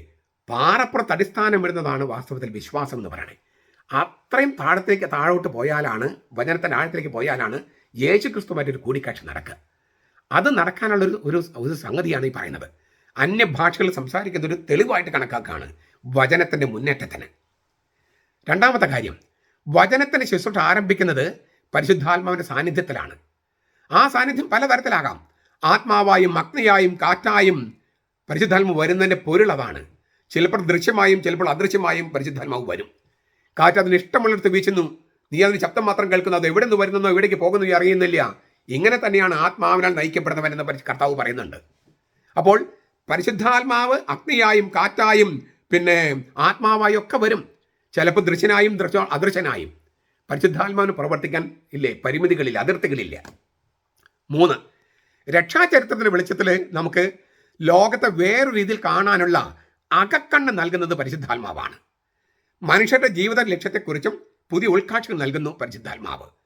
പാറപ്പുറത്ത് അടിസ്ഥാനം വരുന്നതാണ് വാസ്തവത്തിൽ വിശ്വാസം എന്ന് പറയണേ. അത്രയും താഴത്തേക്ക് താഴോട്ട് പോയാലാണ് വചനത്തിന്റെ ആഴത്തിലേക്ക് പോയാലാണ് യേശു ക്രിസ്തുമായിട്ടൊരു കൂടിക്കാഴ്ച നടക്കുക. അത് നടക്കാനുള്ള ഒരു ഒരു സംഗതിയാണ് ഈ പറയുന്നത്. അന്യഭാഷകൾ സംസാരിക്കുന്ന ഒരു തെളിവായിട്ട് കണക്കാക്കാണ് വചനത്തിന്റെ മുന്നേറ്റത്തിന്. രണ്ടാമത്തെ കാര്യം വചനത്തിന് ശുശ്രൂഷ ആരംഭിക്കുന്നത് പരിശുദ്ധാത്മാവിന്റെ സാന്നിധ്യത്തിലാണ്. ആ സാന്നിധ്യം പലതരത്തിലാകാം. ആത്മാവായും അഗ്നിയായും കാറ്റായും പരിശുദ്ധാത്മ വരുന്നതിന്റെ പൊരുൾ ചിലപ്പോൾ ദൃശ്യമായും ചിലപ്പോൾ അദൃശ്യമായും പരിശുദ്ധാത്മാവ് വരും. കാറ്റ് അതിന് ഇഷ്ടമുള്ളിടത്ത് വീശുന്നു. നീ അതിന് ശബ്ദം മാത്രം കേൾക്കുന്നു. അത് എവിടെ നിന്ന് വരുന്നോ എവിടേക്ക് പോകുന്നു അറിയുന്നില്ല. ഇങ്ങനെ തന്നെയാണ് ആത്മാവിനാൽ പരിശു- കർത്താവ് പറയുന്നുണ്ട്. അപ്പോൾ പരിശുദ്ധാത്മാവ് അഗ്നിയായും കാറ്റായും പിന്നെ ആത്മാവായും ഒക്കെ വരും. ചിലപ്പോൾ ദൃശ്യനായും ദൃശ്യ അദൃശ്യനായും. പരിശുദ്ധാത്മാവിന് പ്രവർത്തിക്കാൻ ഇല്ലേ? പരിമിതികളില്ല അതിർത്തികളില്ല. മൂന്ന് രക്ഷാചരിത്രത്തിന്റെ വെളിച്ചത്തിൽ നമുക്ക് ലോകത്തെ വേറൊരു രീതിയിൽ കാണാനുള്ള അകക്കണ്ണ് നൽകുന്നത് പരിശുദ്ധാത്മാവാണ്. മനുഷ്യരുടെ ജീവിത ലക്ഷ്യത്തെക്കുറിച്ചും പുതിയ ഉൾക്കാഴ്ചകൾ നൽകുന്നു പരിശുദ്ധാത്മാവ്.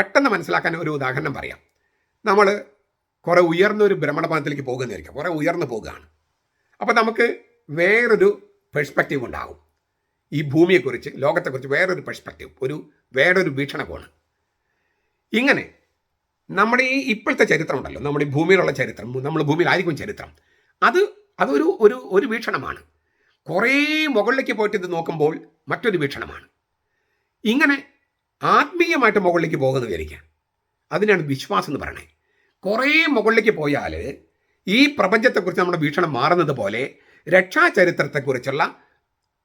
പെട്ടെന്ന് മനസ്സിലാക്കാൻ ഒരു ഉദാഹരണം പറയാം. നമ്മൾ കുറേ ഉയർന്ന ഒരു ഭ്രമണപഥത്തിലേക്ക് പോകുന്നതായിരിക്കും. കുറേ ഉയർന്നു പോകുകയാണ്. അപ്പോൾ നമുക്ക് വേറൊരു പെർസ്പെക്റ്റീവ് ഉണ്ടാകും ഈ ഭൂമിയെക്കുറിച്ച് ലോകത്തെക്കുറിച്ച് വേറൊരു പെർസ്പെക്റ്റീവ് ഒരു വേറൊരു വീക്ഷണകോണ്. ഇങ്ങനെ നമ്മുടെ ഈ ഇപ്പോഴത്തെ ചരിത്രം ഉണ്ടല്ലോ. നമ്മുടെ ഈ ഭൂമിയിലുള്ള ചരിത്രം നമ്മൾ ഭൂമിയിലായിരിക്കും ചരിത്രം. അത് അതൊരു ഒരു ഒരു വീക്ഷണമാണ്. കുറേ മുകളിലേക്ക് പോയിട്ട് ഇത് നോക്കുമ്പോൾ മറ്റൊരു വീക്ഷണമാണ്. ഇങ്ങനെ ആത്മീയമായിട്ട് മുകളിലേക്ക് പോകുന്ന വിചാരിക്കാം അതിനാണ് വിശ്വാസം എന്ന് പറയണേ. കുറേ മുകളിലേക്ക് പോയാൽ ഈ പ്രപഞ്ചത്തെക്കുറിച്ച് നമ്മുടെ വീക്ഷണം മാറുന്നത് പോലെ രക്ഷാചരിത്രത്തെക്കുറിച്ചുള്ള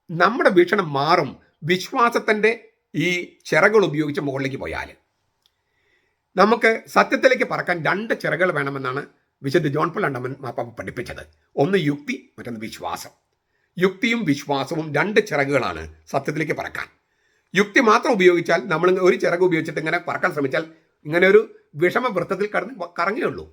നമ്മുടെ വീക്ഷണം മാറും വിശ്വാസത്തിന്റെ ഈ ചിറകൾ ഉപയോഗിച്ച് മുകളിലേക്ക് പോയാൽ നമുക്ക് സത്യത്തിലേക്ക് പറക്കാൻ രണ്ട് ചിറകൾ വേണമെന്നാണ് വിശുദ്ധ ജോൺ പോൾ അണ്ടമൻ മാപ്പാപ്പ പഠിപ്പിച്ചത്. ഒന്ന് യുക്തി മറ്റൊന്ന് വിശ്വാസം. യുക്തിയും വിശ്വാസവും രണ്ട് ചിറകുകളാണ് സത്യത്തിലേക്ക് പറക്കാൻ. യുക്തി മാത്രം ഉപയോഗിച്ചാൽ നമ്മൾ ഒരു ചിറക് ഉപയോഗിച്ചിട്ട് ഇങ്ങനെ പറക്കാൻ ശ്രമിച്ചാൽ ഇങ്ങനെ ഒരു വിഷമ വൃത്തത്തിൽ കടന്ന് കറങ്ങുകയുള്ളൂ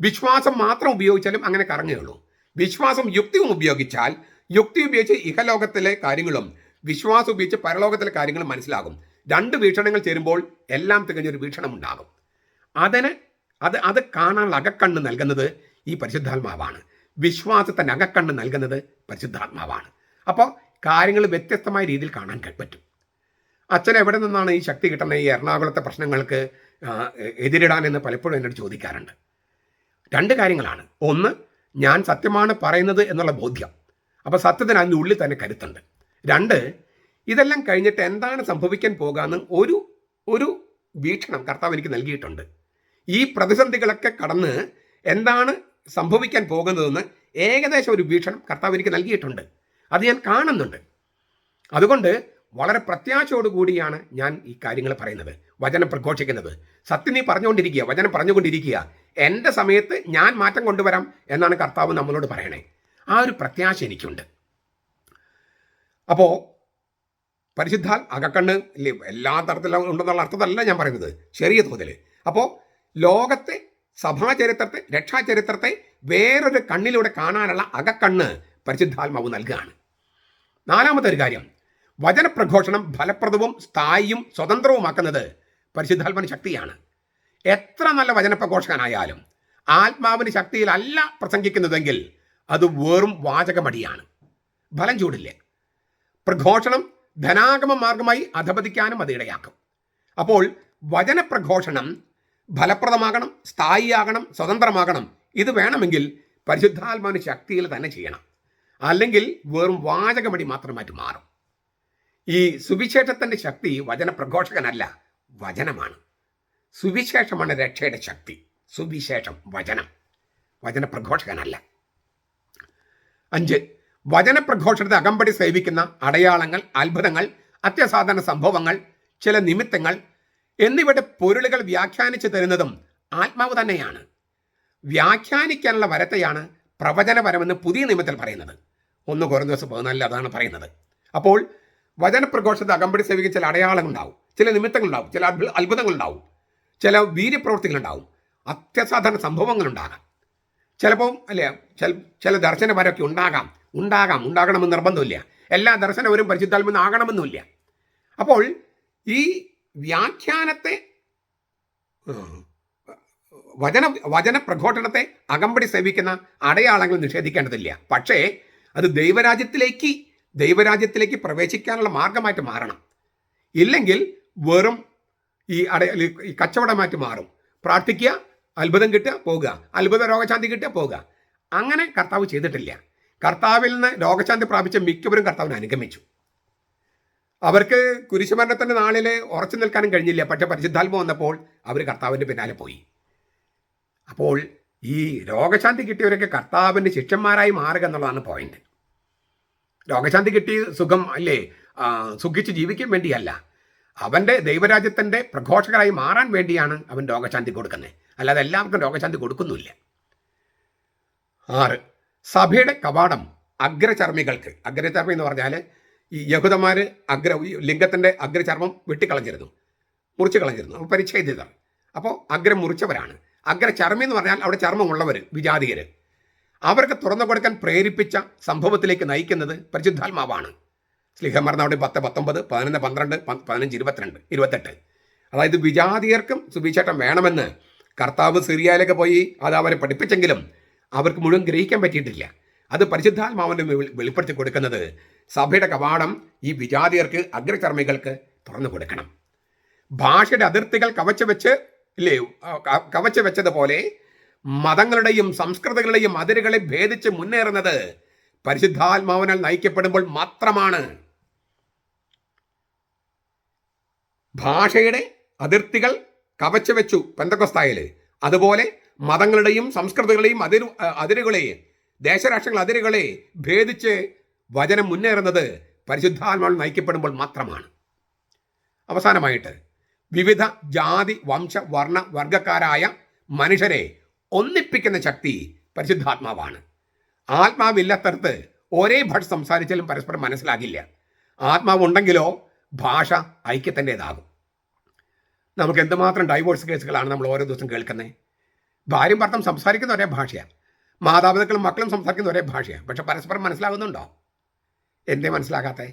വിശ്വാസം മാത്രം ഉപയോഗിച്ചാലും അങ്ങനെ കറങ്ങുകയുള്ളൂ വിശ്വാസം യുക്തിയും ഉപയോഗിച്ചാൽ യുക്തി ഉപയോഗിച്ച് ഇഹലോകത്തിലെ കാര്യങ്ങളും വിശ്വാസം ഉപയോഗിച്ച് പരലോകത്തിലെ കാര്യങ്ങളും മനസ്സിലാകും. രണ്ട് വീക്ഷണങ്ങൾ ചേരുമ്പോൾ എല്ലാം തികഞ്ഞൊരു വീക്ഷണം ഉണ്ടാകും അതിന് അത് അത് കാണാനുള്ള അകക്കണ്ണ് നൽകുന്നത് ഈ പരിശുദ്ധാത്മാവാണ്. വിശ്വാസത്തിന്റെ അകക്കണ്ണ് നൽകുന്നത് പരിശുദ്ധാത്മാവാണ്. അപ്പോൾ കാര്യങ്ങൾ വ്യത്യസ്തമായ രീതിയിൽ കാണാൻ പറ്റും. അച്ഛൻ എവിടെ നിന്നാണ് ഈ ശക്തി കിട്ടുന്നത്? ഈ എറണാകുളത്തെ പ്രശ്നങ്ങൾക്ക് എതിരിടാൻ എന്ന് പലപ്പോഴും എന്നോട് ചോദിക്കാറുണ്ട്. രണ്ട് കാര്യങ്ങളാണ്. ഒന്ന് ഞാൻ സത്യമാണ് പറയുന്നത് എന്നുള്ള ബോധ്യം. അപ്പോൾ സത്യത്തിന് അതിന്റെ ഉള്ളിൽ തന്നെ കരുത്തുണ്ട്. രണ്ട് ഇതെല്ലാം കഴിഞ്ഞിട്ട് എന്താണ് സംഭവിക്കാൻ പോകാമെന്ന് ഒരു ഒരു വീക്ഷണം കർത്താവ് എനിക്ക് നൽകിയിട്ടുണ്ട്. ഈ പ്രതിസന്ധികളൊക്കെ കടന്ന് എന്താണ് സംഭവിക്കാൻ പോകുന്നതെന്ന് ഏകദേശം ഒരു വീക്ഷണം കർത്താവ് എനിക്ക് നൽകിയിട്ടുണ്ട്. അത് ഞാൻ കാണുന്നുണ്ട്. അതുകൊണ്ട് വളരെ പ്രത്യാശയോടുകൂടിയാണ് ഞാൻ ഈ കാര്യങ്ങൾ പറയുന്നത്. വചനം പ്രഘോഷിക്കുന്നത്. സത്യം നീ പറഞ്ഞുകൊണ്ടിരിക്കുക വചനം പറഞ്ഞുകൊണ്ടിരിക്കുക. എന്റെ സമയത്ത് ഞാൻ മാറ്റം കൊണ്ടുവരാം എന്നാണ് കർത്താവ് നമ്മളോട് പറയണേ. ആ ഒരു പ്രത്യാശ എനിക്കുണ്ട്. അപ്പോൾ പരിശുദ്ധാൽ അകക്കണ്ണ് എല്ലാ തരത്തിലും ഉണ്ടെന്നുള്ള അർത്ഥത്തല്ല ഞാൻ പറയുന്നത്. ചെറിയ തോതിൽ. അപ്പോൾ ലോകത്തെ സഭാചരിത്രത്തെ രക്ഷാചരിത്രത്തെ വേറൊരു കണ്ണിലൂടെ കാണാനുള്ള അകക്കണ്ണ് പരിശുദ്ധാത്മാവ് നൽകുകയാണ്. നാലാമത്തെ ഒരു കാര്യം. വചനപ്രഘോഷണം ഫലപ്രദവും സ്ഥായിയും സ്വതന്ത്രവുമാക്കുന്നത് പരിശുദ്ധാത്മന് ശക്തിയാണ്. എത്ര നല്ല വചനപ്രഘോഷകനായാലും ആത്മാവിന് ശക്തിയിലല്ല പ്രസംഗിക്കുന്നതെങ്കിൽ അത് വെറും വാചകമടിയാണ്. ഫലം ചൂടില്ല. പ്രഘോഷണം ധനാഗമ മാർഗമായി അധപതിക്കാനും അത് ഇടയാക്കും. അപ്പോൾ വചനപ്രഘോഷണം ഫലപ്രദമാകണം സ്ഥായിയാകണം സ്വതന്ത്രമാകണം ഇത് വേണമെങ്കിൽ പരിശുദ്ധാത്മാവിന് ശക്തിയിൽ തന്നെ ചെയ്യണം. അല്ലെങ്കിൽ വെറും വാചകമടി മാത്രമായിട്ട് മാറും. ഈ സുവിശേഷത്തിന്റെ ശക്തി വചനപ്രഘോഷകനല്ല വചനമാണ്. സുവിശേഷമാണ് രക്ഷയുടെ ശക്തി. സുവിശേഷം വചനം. വചനപ്രഘോഷകനല്ല. അഞ്ച് വചനപ്രഘോഷത്തെ അകമ്പടി സേവിക്കുന്ന അടയാളങ്ങൾ അത്ഭുതങ്ങൾ അത്യസാധാരണ സംഭവങ്ങൾ ചില നിമിത്തങ്ങൾ എന്നിവയുടെ പൊരുളുകൾ വ്യാഖ്യാനിച്ചു തരുന്നതും ആത്മാവ് തന്നെയാണ്. വ്യാഖ്യാനിക്കാനുള്ള വരത്തെയാണ് പ്രവചനപരമെന്ന് പുതിയ നിയമത്തിൽ പറയുന്നത്. ഒന്ന് കുറഞ്ഞ ദിവസം പതിനാലിൽ അതാണ് പറയുന്നത്. അപ്പോൾ വചനപ്രഘോഷത്തെ അകമ്പടി സേവിക്കുന്ന ചില അടയാളങ്ങളുണ്ടാവും ചില നിമിത്തങ്ങൾ ഉണ്ടാവും ചില അത്ഭുതങ്ങൾ ഉണ്ടാവും ചില വീര്യപ്രവൃത്തികളുണ്ടാവും അത്യസാധാരണ സംഭവങ്ങളുണ്ടാകാം. ചിലപ്പോൾ അല്ലേ ചില ചില ദർശനപരമൊക്കെ ഉണ്ടാകാം ഉണ്ടാകാം ഉണ്ടാകണമെന്ന് നിർബന്ധമില്ല. എല്ലാ ദർശനവരും പരിശുദ്ധാത്മെന്ന് ആകണമെന്നുമില്ല. അപ്പോൾ ഈ വ്യാഖ്യാനത്തെ വചന വചന പ്രഘോഷണത്തെ അകമ്പടി സേവിക്കുന്ന അടയാളങ്ങൾ നിഷേധിക്കേണ്ടതില്ല. പക്ഷേ അത് ദൈവരാജ്യത്തിലേക്ക് ദൈവരാജ്യത്തിലേക്ക് പ്രവേശിക്കാനുള്ള മാർഗമായിട്ട് മാറണം. ഇല്ലെങ്കിൽ വെറും ഈ അട ഈ കച്ചവടമായിട്ട് മാറും. പ്രാർത്ഥിക്കുക അത്ഭുതം കിട്ടുക പോകുക. അത്ഭുത രോഗശാന്തി കിട്ടുക പോകുക. അങ്ങനെ കർത്താവ് ചെയ്തിട്ടില്ല. കർത്താവിൽ നിന്ന് രോഗശാന്തി പ്രാപിച്ച മിക്കവരും കർത്താവിനെ അനുഗമിച്ചു. അവർക്ക് കുരിശുമരണത്തിന്റെ നാളിൽ ഉറച്ചു നിൽക്കാനും കഴിഞ്ഞില്ല. പക്ഷെ പരിശുദ്ധാത്മ വന്നപ്പോൾ അവർ കർത്താവിന്റെ പിന്നാലെ പോയി. അപ്പോൾ ഈ രോഗശാന്തി കിട്ടിയവരൊക്കെ കർത്താവിന്റെ ശിഷ്യന്മാരായി മാറുക എന്നുള്ളതാണ് പോയിന്റ് രോഗശാന്തി കിട്ടി സുഖം അല്ലേ? സുഖിച്ച് ജീവിക്കാൻ വേണ്ടിയല്ല. അവന്റെ ദൈവരാജ്യത്തിന്റെ പ്രഘോഷകരായി മാറാൻ വേണ്ടിയാണ് അവൻ രോഗശാന്തി കൊടുക്കുന്നത്. അല്ലാതെ എല്ലാവർക്കും രോഗശാന്തി കൊടുക്കുന്നില്ല ആറ് സഭയുടെ കവാടം അഗ്രചർമ്മികൾക്ക്. അഗ്രചർമ്മി എന്ന് പറഞ്ഞാൽ ഈ യഹൂദന്മാർ അഗ്ര ലിംഗത്തിന്റെ അഗ്രചർമ്മം വെട്ടിക്കളഞ്ഞിരുന്നു. മുറിച്ച് കളഞ്ഞിരുന്നു. അപ്പോൾ പരിച്ഛേദിതർ. അപ്പോൾ അഗ്രം മുറിച്ചവരാണ്. അഗ്രചർമ്മി എന്ന് പറഞ്ഞാൽ അവിടെ ചർമ്മമുള്ളവർ വിജാതിയർ അവർക്ക് തുറന്നു കൊടുക്കാൻ പ്രേരിപ്പിച്ച സംഭവത്തിലേക്ക് നയിക്കുന്നത് പരിശുദ്ധാത്മാവാണ്. സ്ലിഹമർന്ന് അവിടെ പത്ത് പത്തൊമ്പത് പതിനൊന്ന് പന്ത്രണ്ട് പതിനഞ്ച് ഇരുപത്തിരണ്ട് ഇരുപത്തെട്ട്. അതായത് വിജാതിയർക്കും സുവിശേഷം വേണമെന്ന് കർത്താവ് സിറിയയിലേക്ക് പോയി അത് അവരെ പഠിപ്പിച്ചെങ്കിലും അവർക്ക് മുഴുവൻ ഗ്രഹിക്കാൻ പറ്റിയിട്ടില്ല. അത് പരിശുദ്ധാത്മാവിന്റെ വെളിപ്പെടുത്തി കൊടുക്കുന്നത് സഭയുടെ കവാടം ഈ വിജാതിയർക്ക് അഗ്രചർമ്മികൾക്ക് തുറന്നു കൊടുക്കണം. ഭാഷയുടെ അതിർത്തികൾ കവച്ചു വെച്ച് ഇല്ലേ കവച്ചു വെച്ചതുപോലെ മതങ്ങളുടെയും സംസ്കൃതികളുടെയും അതിരുകളെ ഭേദിച്ച് മുന്നേറുന്നത് പരിശുദ്ധാത്മാവിനാൽ നയിക്കപ്പെടുമ്പോൾ മാത്രമാണ്. ഭാഷയുടെ അതിർത്തികൾ കവച്ചു വെച്ചു പെന്തക്കൊസ്തായിൽ. അതുപോലെ മതങ്ങളുടെയും സംസ്കൃതികളുടെയും അതിരു അതിരുകളെ ദേശരാഷ്ട്രങ്ങൾ അതിരുകളെ ഭേദിച്ച് വചനം മുന്നേറുന്നത് പരിശുദ്ധാത്മാവിൽ നയിക്കപ്പെടുമ്പോൾ മാത്രമാണ്. അവസാനമായിട്ട് വിവിധ ജാതി വംശ വർണ വർഗക്കാരായ മനുഷ്യരെ ഒന്നിപ്പിക്കുന്ന ശക്തി പരിശുദ്ധാത്മാവാണ്. ആത്മാവില്ലാത്തടത്ത് ഒരേ ഭാഷ സംസാരിച്ചാലും പരസ്പരം മനസ്സിലാകില്ല. ആത്മാവുണ്ടെങ്കിലോ ഭാഷ ഐക്യത്തിന്റെതാകും. നമുക്ക് എന്തുമാത്രം ഡൈവോഴ്സ് കേസുകളാണ് നമ്മൾ ഓരോ ദിവസം കേൾക്കുന്നത് ഭാര്യയും ഭർത്തം സംസാരിക്കുന്ന ഒരേ ഭാഷയാണ് മാതാപിതാക്കളും മക്കളും സംസാരിക്കുന്ന ഒരേ ഭാഷയാണ് പക്ഷെ പരസ്പരം മനസ്സിലാകുന്നുണ്ടോ എന്തേ മനസ്സിലാകാത്തേ?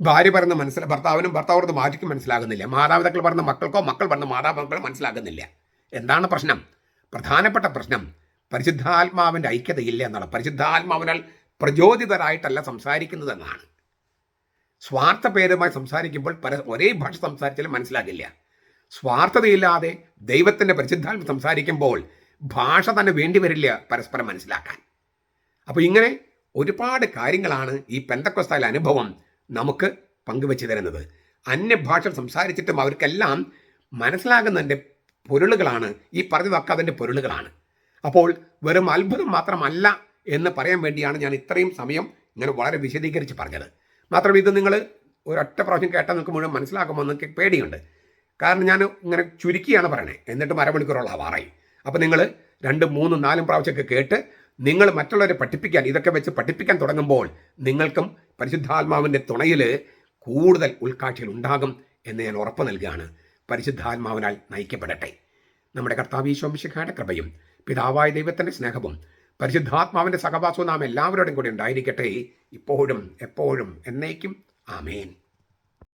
ഭാര്യ പറയുന്ന മനസ്സില ഭർത്താവിനും ഭർത്താവിനും ഭാര്യയ്ക്കും മനസ്സിലാകുന്നില്ല. മാതാപിതാക്കൾ പറഞ്ഞ മക്കൾക്കോ മക്കൾ പറഞ്ഞ മാതാപിതാക്കളോ മനസ്സിലാകുന്നില്ല. എന്താണ് പ്രശ്നം? പ്രധാനപ്പെട്ട പ്രശ്നം പരിശുദ്ധാത്മാവിന്റെ ഐക്യതയില്ല എന്നുള്ള പരിശുദ്ധാത്മാവിനാൽ പ്രചോദിതരായിട്ടല്ല സംസാരിക്കുന്നതെന്നാണ്. സ്വാർത്ഥ പേരുമായി സംസാരിക്കുമ്പോൾ പര ഒരേ ഭാഷ സംസാരിച്ചാലും മനസ്സിലാകില്ല. സ്വാർത്ഥതയില്ലാതെ ദൈവത്തിന്റെ പരിശുദ്ധാത്മ സംസാരിക്കുമ്പോൾ ഭാഷ തന്നെ വേണ്ടി വരില്ല പരസ്പരം മനസ്സിലാക്കാൻ. അപ്പോൾ ഇങ്ങനെ ഒരുപാട് കാര്യങ്ങളാണ് ഈ പെന്തക്കൊസ്തായ അനുഭവം നമുക്ക് പങ്കുവെച്ച് തരുന്നത്. അന്യഭാഷ സംസാരിച്ചിട്ടും അവർക്കെല്ലാം മനസ്സിലാകുന്നതിന്റെ പൊരുളുകളാണ്. ഈ പറഞ്ഞതൊക്കെ അതിന്റെ പൊരുളുകളാണ്. അപ്പോൾ വെറും അത്ഭുതം മാത്രമല്ല എന്ന് പറയാൻ വേണ്ടിയാണ് ഞാൻ ഇത്രയും സമയം ഇങ്ങനെ വളരെ വിശദീകരിച്ച് പറഞ്ഞത്. മാത്രം ഇത് നിങ്ങൾ ഒരൊറ്റ പ്രാവശ്യം കേട്ടാൽ നിങ്ങൾക്ക് മുഴുവൻ മനസ്സിലാക്കുമ്പോൾ നിങ്ങൾക്ക് പേടിയുണ്ട്. കാരണം ഞാൻ ഇങ്ങനെ ചുരുക്കിയാണ് പറയണേ. എന്നിട്ടും അരമണിക്കൂറോളം ആവാറായി. അപ്പോൾ നിങ്ങൾ രണ്ട് മൂന്നും നാലും പ്രാവശ്യമൊക്കെ കേട്ട് നിങ്ങൾ മറ്റുള്ളവരെ പഠിപ്പിക്കാൻ ഇതൊക്കെ വെച്ച് പഠിപ്പിക്കാൻ തുടങ്ങുമ്പോൾ നിങ്ങൾക്കും പരിശുദ്ധാത്മാവിന്റെ തുണയിൽ കൂടുതൽ ഉൾക്കാഴ്ചകൾ ഉണ്ടാകും എന്ന് ഞാൻ ഉറപ്പ് നൽകുകയാണ്. പരിശുദ്ധാത്മാവിനാൽ നയിക്കപ്പെടട്ടെ. നമ്മുടെ കർത്താവ് ഈശോമിശിഖായുടെ കൃപയും പിതാവായ ദൈവത്തിന്റെ സ്നേഹവും പരിശുദ്ധാത്മാവിന്റെ സഹവാസവും നാം എല്ലാവരോടും കൂടി ഉണ്ടായിരിക്കട്ടെ. ഇപ്പോഴും എപ്പോഴും എന്നേക്കും. ആമേൻ.